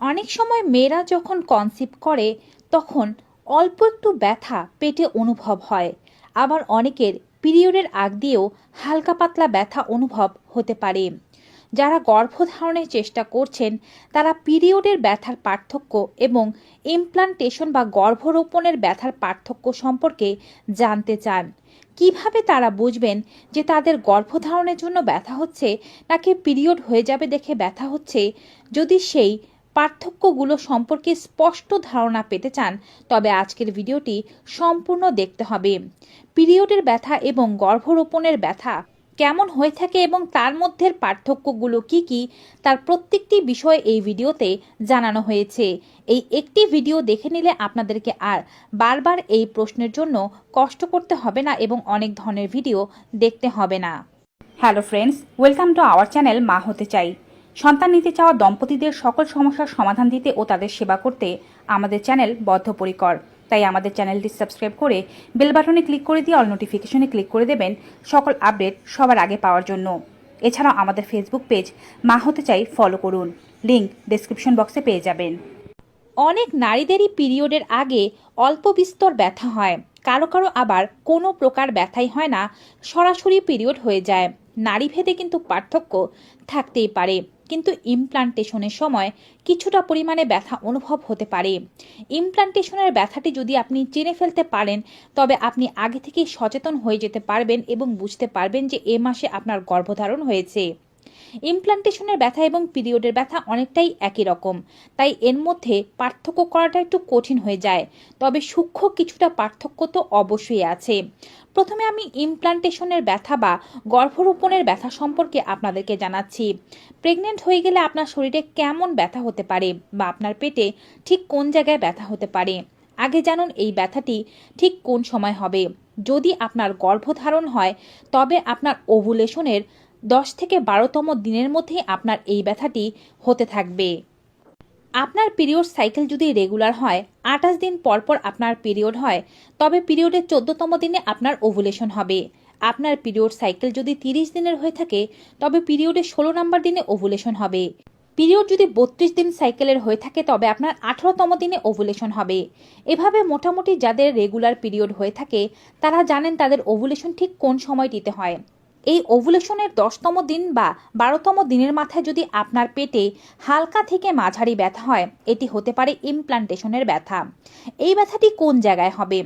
অনেক সময় মেয়েরা যখন কনসিভ করে, তখন অল্প একটু ব্যথা পেটে অনুভব হয়। আবার অনেকের পিরিয়ডের আগ দিয়েও হালকা পাতলা ব্যথা অনুভব হতে পারে। যারা গর্ভধারণের চেষ্টা করছেন, তারা পিরিয়ডের ব্যথার পার্থক্য এবং ইমপ্লান্টেশন বা গর্ভরোপণের ব্যথার পার্থক্য সম্পর্কে জানতে চান। কীভাবে তারা বুঝবেন যে তাদের গর্ভধারণের জন্য ব্যথা হচ্ছে, নাকি পিরিয়ড হয়ে যাবে দেখে ব্যথা হচ্ছে? যদি সেই পার্থক্যগুলো সম্পর্কে স্পষ্ট ধারণা পেতে চান, তবে আজকের ভিডিওটি সম্পূর্ণ দেখতে হবে। পিরিয়ডের ব্যথা এবং গর্ভরোপণের ব্যথা কেমন হয়ে থাকে এবং তার মধ্যের পার্থক্যগুলো কি কি, তার প্রত্যেকটি বিষয় এই ভিডিওতে জানানো হয়েছে। এই একটি ভিডিও দেখে নিলে আপনাদেরকে আর বারবার এই প্রশ্নের জন্য কষ্ট করতে হবে না এবং অনেক ধরনের ভিডিও দেখতে হবে না। Hello friends, welcome to our channel মা হতে চাই। সন্তান নিতে চাওয়া দম্পতিদের সকল সমস্যার সমাধান দিতে ও তাদের সেবা করতে আমাদের চ্যানেল বদ্ধপরিকর। তাই আমাদের চ্যানেলটি সাবস্ক্রাইব করে বেল বাটনে ক্লিক করে দিয়ে অল নোটিফিকেশনে ক্লিক করে দেবেন সকল আপডেট সবার আগে পাওয়ার জন্য। এছাড়াও আমাদের ফেসবুক পেজ মা হতে চাই ফলো করুন। লিংক ডেসক্রিপশন বক্সে পেয়ে যাবেন। অনেক নারীদেরই পিরিয়ডের আগে অল্প বিস্তর ব্যথা হয়। কারও কারও আবার কোনো প্রকার ব্যথাই হয় না। সরাসরি পিরিয়ড হয়ে যায়। নারীভেদে কিন্তু পার্থক্য থাকতেই পারে। কিন্তু ইমপ্লান্টেশনের সময় কিছুটা পরিমাণে ব্যথা অনুভব হতে পারে। ইমপ্লান্টেশনের ব্যথাটি যদি আপনি চিনে ফেলতে পারেন, তবে আপনি আগে থেকেই সচেতন হয়ে যেতে পারবেন এবং বুঝতে পারবেন যে এ মাসে আপনার গর্ভধারণ হয়েছে। ইমপ্লান্টেশনের ব্যথা এবং পিরিয়ডের ব্যথা অনেকটাই একই রকম। তাই এর মধ্যে পার্থক্য করাটা একটু কঠিন হয়ে যায়। তবে সূক্ষ্ম কিছুটা পার্থক্য তো অবশ্যই আছে। প্রথমে আমি ইমপ্লান্টেশনের ব্যথা বা গর্ভরোপণের ব্যথা সম্পর্কে আপনাদেরকে জানাচ্ছি। প্রেগনেন্ট হয়ে গেলে আপনার শরীরে কেমন ব্যথা হতে পারে বা আপনার পেটে ঠিক কোন জায়গায় ব্যথা হতে পারে? আগে জানুন এই ব্যথাটি ঠিক কোন সময় হবে। যদি আপনার গর্ভধারণ হয়, তবে আপনার ওভুলেশনের দশ থেকে বারোতম দিনের মধ্যে আপনার এই ব্যথাটি হতে থাকবে। আপনার পিরিয়ড সাইকেল যদি রেগুলার হয়, আঠাশ দিন পর পর আপনার পিরিয়ড হয়, তবে পিরিয়ডের চোদ্দতম দিনে আপনার ওভুলেশন হবে। আপনার পিরিয়ড সাইকেল যদি তিরিশ দিনের হয়ে থাকে, তবে পিরিয়ডের ষোলো নম্বর দিনে ওভুলেশন হবে। পিরিয়ড যদি বত্রিশ দিন সাইকেলের হয়ে থাকে, তবে আপনার আঠারোতম দিনে ওভুলেশন হবে। এভাবে মোটামুটি যাদের রেগুলার পিরিয়ড হয়ে থাকে, তারা জানেন তাদের ওভুলেশন ঠিক কোন সময়টিতে হয়। এই ওভুলেশনের দশতম দিন বা বারোতম দিনের মাথায় যদি আপনার পেটে হালকা থেকে মাঝারি ব্যথা হয়, এটি হতে পারে ইমপ্লান্টেশনের ব্যথা। এই ব্যথাটি কোন জায়গায় হবে?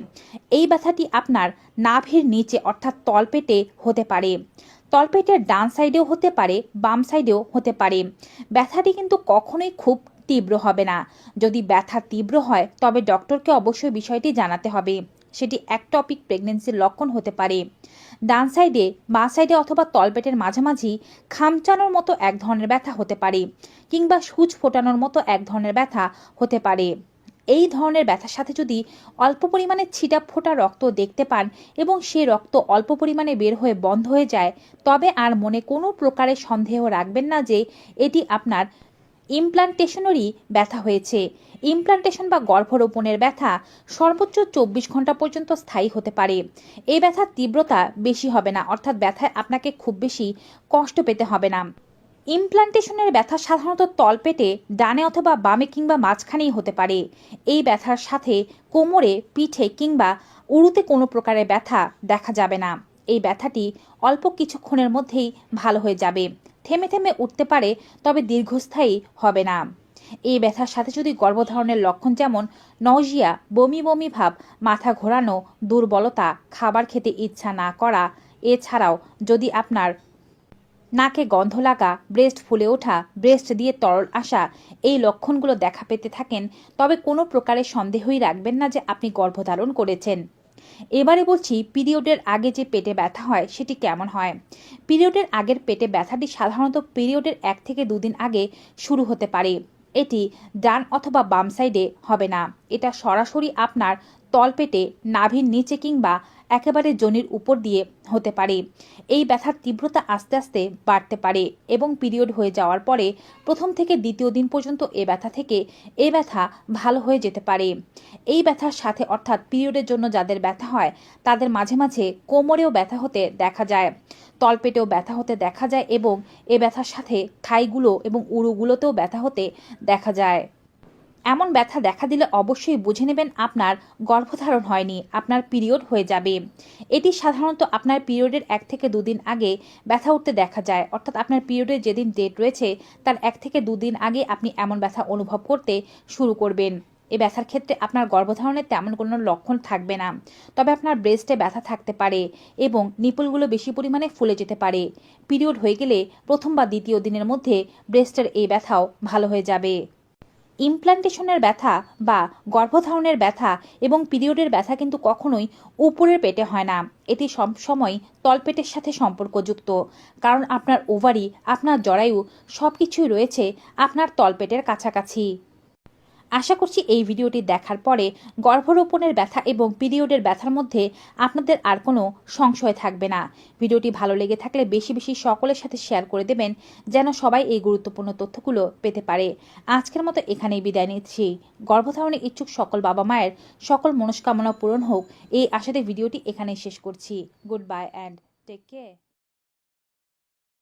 এই ব্যথাটি আপনার নাভির নিচে অর্থাৎ তলপেটে হতে পারে। তলপেটের ডান সাইডেও হতে পারে, বাম সাইডেও হতে পারে। ব্যথাটি কিন্তু কখনোই খুব তীব্র হবে না। যদি ব্যথা তীব্র হয়, তবে ডক্টরকে অবশ্যই বিষয়টি জানাতে হবে। সেটি একটপিক প্রেগনেন্সির লক্ষণ হতে পারে। ডান সাইডে বাঁ সাইডে অথবা তলপেটের মাঝামাঝি খামচানোর মতো এক ধরনের ব্যথা হতে পারে কিংবা সূচ ফোটানোর মতো এক ধরনের ব্যথা হতে পারে। এই ধরনের ব্যথার সাথে যদি অল্প পরিমাণে ছিটা ফোটা রক্ত দেখতে পান এবং সে রক্ত অল্প পরিমাণে বের হয়ে বন্ধ হয়ে যায়, তবে আর মনে কোনো প্রকারের সন্দেহ রাখবেন না যে এটি আপনার ইমপ্লান্টেশনেরই ব্যথা হয়েছে। ইমপ্লান্টেশন বা গর্ভরোপণের ব্যথা সর্বোচ্চ চব্বিশ ঘণ্টা পর্যন্ত স্থায়ী হতে পারে। এই ব্যথার তীব্রতা বেশি হবে না, অর্থাৎ ব্যথায় আপনাকে খুব বেশি কষ্ট পেতে হবে না। ইমপ্লান্টেশনের ব্যথা সাধারণত তলপেটে ডানে অথবা বামে কিংবা মাঝখানেই হতে পারে। এই ব্যথার সাথে কোমরে, পিঠে কিংবা উড়ুতে কোনো প্রকারের ব্যথা দেখা যাবে না। এই ব্যথাটি অল্প কিছুক্ষণের মধ্যেই ভালো হয়ে যাবে। থেমে থেমে উঠতে পারে, তবে দীর্ঘস্থায়ী হবে না। এই ব্যথার সাথে যদি গর্ভধারণের লক্ষণ যেমন নজিয়া, বমি বমি ভাব, মাথা ঘোরানো, দুর্বলতা, খাবার খেতে ইচ্ছা না করা, এছাড়াও যদি আপনার নাকে গন্ধ লাগা, ব্রেস্ট ফুলে ওঠা, ব্রেস্ট দিয়ে তরল আসা, এই লক্ষণগুলো দেখা পেতে থাকেন, তবে কোনো প্রকারের সন্দেহই রাখবেন না যে আপনি গর্ভধারণ করেছেন। এবারে বলছি, পিরিয়ডের আগে যে পেটে ব্যথা হয়, সেটি কেমন হয়? পিরিয়ডের আগের পেটে ব্যথাটি সাধারণত পিরিয়ডের এক থেকে দুদিন আগে শুরু হতে পারে। এটি ডান অথবা বাম সাইডে হবে না। এটা সরাসরি আপনার তলপেটে, নাভির নিচে কিংবা একেবারে জনির উপর দিয়ে হতে পারে। এই ব্যথার তীব্রতা আস্তে আস্তে বাড়তে পারে এবং পিরিয়ড হয়ে যাওয়ার পরে প্রথম থেকে দ্বিতীয় দিন পর্যন্ত এ ব্যথা থেকে এ ব্যথা ভালো হয়ে যেতে পারে। এই ব্যথার সাথে অর্থাৎ পিরিয়ডের জন্য যাদের ব্যথা হয়, তাদের মাঝে মাঝে কোমরেও ব্যথা হতে দেখা যায়, তলপেটেও ব্যথা হতে দেখা যায় এবং এ ব্যথার সাথে থাইগুলো এবং উড়ুগুলোতেও ব্যথা হতে দেখা যায়। এমন ব্যথা দেখা দিলে অবশ্যই বুঝে নেবেন আপনার গর্ভধারণ হয়নি, আপনার পিরিয়ড হয়ে যাবে। এটি সাধারণত আপনার পিরিয়ডের এক থেকে দুদিন আগে ব্যথা উঠতে দেখা যায়। অর্থাৎ আপনার পিরিয়ডের যেদিন ডেট রয়েছে, তার এক থেকে দুদিন আগে আপনি এমন ব্যথা অনুভব করতে শুরু করবেন। এই ব্যথার ক্ষেত্রে আপনার গর্ভধারণের তেমন কোনো লক্ষণ থাকবে না। তবে আপনার ব্রেস্টে ব্যথা থাকতে পারে এবং নিপুলগুলো বেশি পরিমাণে ফুলে যেতে পারে। পিরিয়ড হয়ে গেলে প্রথম বা দ্বিতীয় দিনের মধ্যে ব্রেস্টের এই ব্যথাও ভালো হয়ে যাবে। ইমপ্লান্টেশনের ব্যথা বা গর্ভধারণের ব্যথা এবং পিরিয়ডের ব্যথা কিন্তু কখনোই উপরের পেটে হয় না। এটি সবসময় তলপেটের সাথে সম্পর্কযুক্ত। কারণ আপনার ওভারি, আপনার জরায়ু সব কিছুই রয়েছে আপনার তলপেটের কাছাকাছি। আশা করছি এই ভিডিওটি দেখার পরে গর্ভরোপণের ব্যথা এবং পিরিয়ডের ব্যথার মধ্যে আপনাদের আর কোনো সংশয় থাকবে না। ভিডিওটি ভালো লেগে থাকলে বেশি বেশি সকলের সাথে শেয়ার করে দেবেন, যেন সবাই এই গুরুত্বপূর্ণ তথ্যগুলো পেতে পারে। আজকের মতো এখানেই বিদায় নিচ্ছি। গর্ভধারণে ইচ্ছুক সকল বাবা মায়ের সকল মনস্কামনা পূরণ হোক, এই আশাতে ভিডিওটি এখানেই শেষ করছি। Goodbye and take care